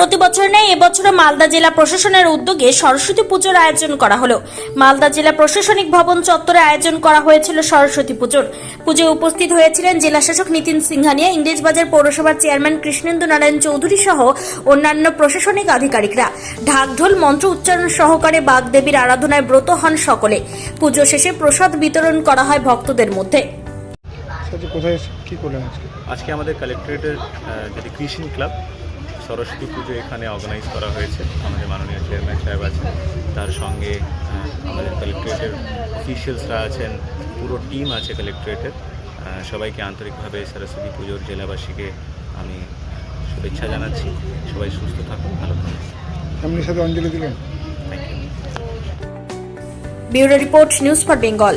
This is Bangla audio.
প্রতি বছর নেই এবছরও মালদা জেলা প্রশাসনের উদ্যোগে সরস্বতী পুজোর আয়োজন করা হলো। মালদা জেলা প্রশাসনিক ভবন চত্বরে আয়োজন করা হয়েছিল সরস্বতী পুজোর। পুজোয় উপস্থিত হয়েছিলেন জেলা শাসক নিতিন সিংহানিয়া ইংরেজবাজার পৌরসভার চেয়ারম্যান কৃষ্ণেন্দু নারায়ণ চৌধুরী সহ অন্যান্য প্রশাসনিক আধিকারিকরা। ঢাকঢোল মন্ত্র উচ্চারণ সহকারে বাগদেবীর আরাধনায় ব্রত হন সকলে। পুজো শেষে প্রসাদ বিতরণ করা হয় ভক্তদের মধ্যে। আচ্ছা কোথায় কী করলেন আজকে? আজকে আমাদের কালেক্টরেটের যেটি কৃষি ক্লাব সরস্বতী পুজো এখানে অর্গানাইজ করা হয়েছে। আমাদের মাননীয় চেয়ারম্যান সাহেব আছেন। তার সঙ্গে আমাদের কালেক্টরেটের অফিসিয়ালসরা আছেন। পুরো টিম আছে কালেক্টরেটের সবাইকে আন্তরিকভাবে সরস্বতী পুজোর জেলাবাসীকে আমি শুভেচ্ছা জানাচ্ছি। সবাই সুস্থ থাকুন ভালো থাকুন। এমনি সাথে অঞ্জলি দিলেন। Thank you bureau report news for Bengal.